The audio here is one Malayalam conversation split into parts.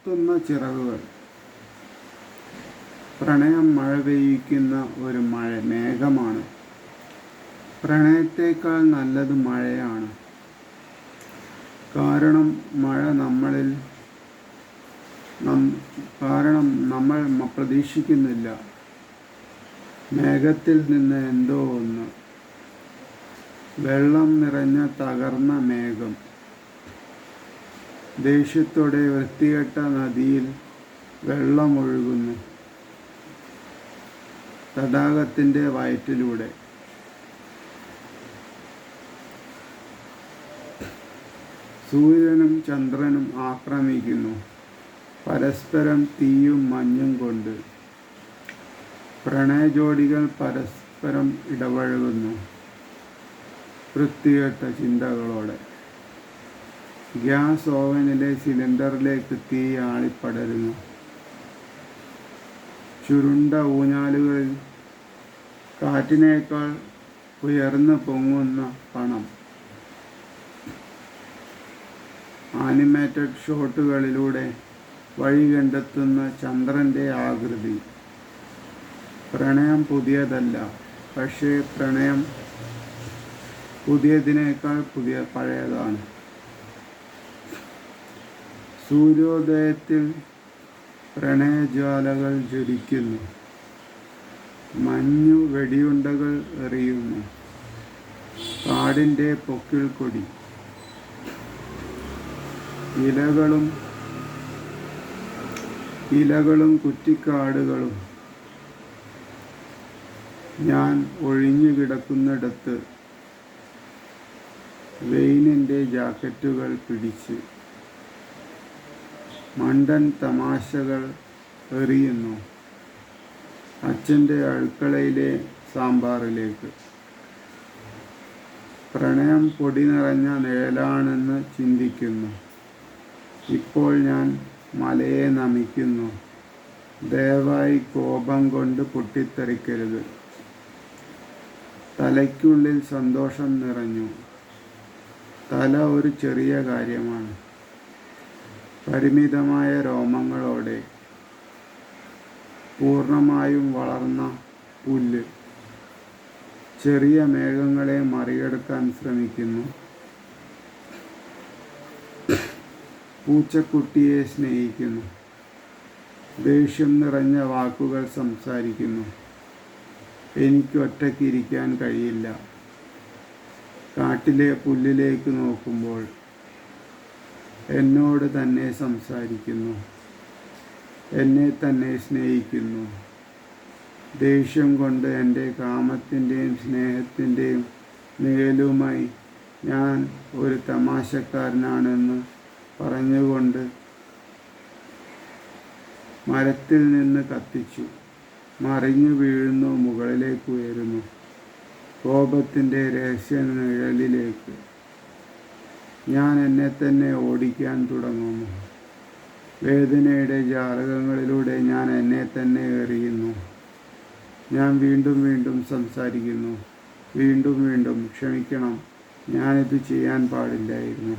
കത്തുന്ന ചിറകുകൾ. പ്രണയം മഴ പെയ്യിക്കുന്ന ഒരു മഴ മേഘമാണ്. പ്രണയത്തേക്കാൾ നല്ലത് മഴയാണ്. കാരണം മഴ നമ്മളിൽ കാരണം നമ്മൾ പ്രതീക്ഷിക്കുന്നില്ല. മേഘത്തിൽ നിന്ന് എന്തോ ഒന്ന് വെള്ളം നിറഞ്ഞ തകർന്ന മേഘം. ദേഷ്യത്തോടെ വൃത്തികെട്ട നദിയിൽ വെള്ളമൊഴുകുന്നു. തടാകത്തിന്റെ വയറ്റിലൂടെ. സൂര്യനും ചന്ദ്രനും ആക്രമിക്കുന്നു. പരസ്പരം തീയും മഞ്ഞും കൊണ്ട്. പ്രണയജോഡികൾ പരസ്പരം ഇടപഴകുന്നു. വൃത്തികെട്ട ചിന്തകളോടെ. ഗ്യാസ് ഓവനിലെ സിലിണ്ടറിലേക്ക് തീ ആളിപ്പടരുന്നു. ചുരുണ്ട ഊഞ്ഞാലുകളിൽ കാറ്റിനേക്കാൾ ഉയർന്നു പൊങ്ങുന്ന പണം. ആനിമേറ്റഡ് ഷോട്ടുകളിലൂടെ വഴി കണ്ടെത്തുന്ന ചന്ദ്രന്റെ ആകൃതി. പ്രണയം പുതിയതല്ല പക്ഷേ പ്രണയം പുതിയതിനേക്കാൾ പുതിയ പഴയതാണ്. സൂര്യോദയത്തിൽ പ്രണയജ്വാലകൾ ജ്വലിക്കുന്നു. മഞ്ഞു വെടിയുണ്ടകൾ എറിയുന്നു. കാടിന്റെ പൊക്കിൾ കൊടി. ഇലകളും ഇലകളും കുറ്റിക്കാടുകളും. ഞാൻ ഒഴിഞ്ഞു കിടക്കുന്നിടത്ത് വെയിനിന്റെ ജാക്കറ്റുകൾ പിടിച്ച് മണ്ടൻ തമാശകൾ എറിയുന്നു. അച്ഛന്റെ അടുക്കളയിലെ സാമ്പാറിലേക്ക്. പ്രണയം പൊടി നിറഞ്ഞ നിഴലാണെന്ന് ചിന്തിക്കുന്നു. ഇപ്പോൾ ഞാൻ മലയെ നമിക്കുന്നു. ദയവായി കോപം കൊണ്ട് പൊട്ടിത്തെറിക്കരുത്. തലയ്ക്കുള്ളിൽ സന്തോഷം നിറഞ്ഞു. തല ഒരു ചെറിയ കാര്യമാണ്. പരിമിതമായ രോമങ്ങളോടെ പൂർണമായും വളർന്ന പുല്ല് ചെറിയ മേഘങ്ങളെ മറികടക്കാൻ ശ്രമിക്കുന്നു. പൂച്ചക്കുട്ടിയെ സ്നേഹിക്കുന്നു. ദേഷ്യം നിറഞ്ഞ വാക്കുകൾ സംസാരിക്കുന്നു. എനിക്ക് ഒറ്റയ്ക്കിരിക്കാൻ കഴിയില്ല. കാട്ടിലെ പുല്ലിലേക്ക് നോക്കുമ്പോൾ എന്നോട് തന്നെ സംസാരിക്കുന്നു. എന്നെ തന്നെ സ്നേഹിക്കുന്നു. ദേഷ്യം കൊണ്ട് എന്റെ കാമത്തിന്റെയും സ്നേഹത്തിന്റെയും നിഴലുമായി ഞാൻ ഒരു തമാശക്കാരനാണെന്ന് പറഞ്ഞുകൊണ്ട് മരത്തിൽ നിന്ന് കത്തിച്ചു. മറിഞ്ഞു വീഴുന്നു മുകളിലേക്ക് ഉയരുന്നു. കോപത്തിന്റെ രഹസ്യ നിഴലിലേക്ക് ഞാൻ എന്നെ തന്നെ ഓടിക്കാൻ തുടങ്ങുന്നു. വേദനയുടെ ജാലകങ്ങളിലൂടെ ഞാൻ എന്നെ തന്നെ എറിയുന്നു. ഞാൻ വീണ്ടും വീണ്ടും സംസാരിക്കുന്നു. വീണ്ടും വീണ്ടും ക്ഷമിക്കണം. ഞാനിത് ചെയ്യാൻ പാടില്ലായിരുന്നു.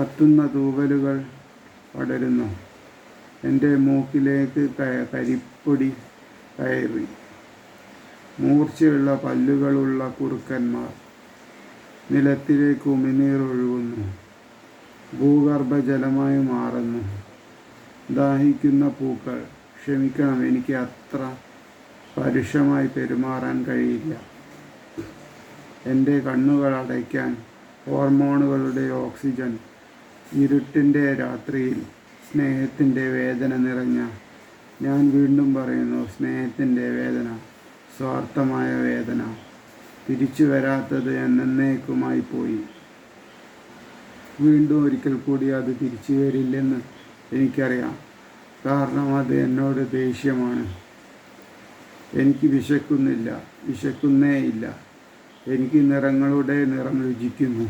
കത്തുന്ന തൂവലുകൾ പടരുന്നു. എന്റെ മൂക്കിലേക്ക് കരിപ്പൊടി കയറി. മൂർച്ചയുള്ള പല്ലുകളുള്ള കുറുക്കന്മാർ. നിലത്തിലേക്ക് ഉമിനീർ ഒഴുകുന്നു ഭൂഗർഭജലമായി മാറുന്നു. ദാഹിക്കുന്ന പൂക്കൾ. ക്ഷമിക്കണം എനിക്ക് അത്ര പരുഷമായി പെരുമാറാൻ കഴിയില്ല. എന്റെ കണ്ണുകൾ അടയ്ക്കാൻ ഹോർമോണുകളുടെ ഓക്സിജൻ. ഇരുട്ടിന്റെ രാത്രിയിൽ സ്നേഹത്തിന്റെ വേദന നിറഞ്ഞ. ഞാൻ വീണ്ടും പറയുന്നു സ്നേഹത്തിന്റെ വേദന സ്വാർത്ഥമായ വേദന. തിരിച്ചു വരാത്തത് എന്നേക്കുമായി പോയി. വീണ്ടും ഒരിക്കൽ കൂടി അത് തിരിച്ചു വരില്ലെന്ന് എനിക്കറിയാം. കാരണം അത് എന്നോട് ദേഷ്യമാണ്. എനിക്ക് വിശക്കുന്നില്ല വിശക്കുന്നേ ഇല്ല എനിക്ക് നിറങ്ങളുടെ നിറം രുചിക്കുന്നു.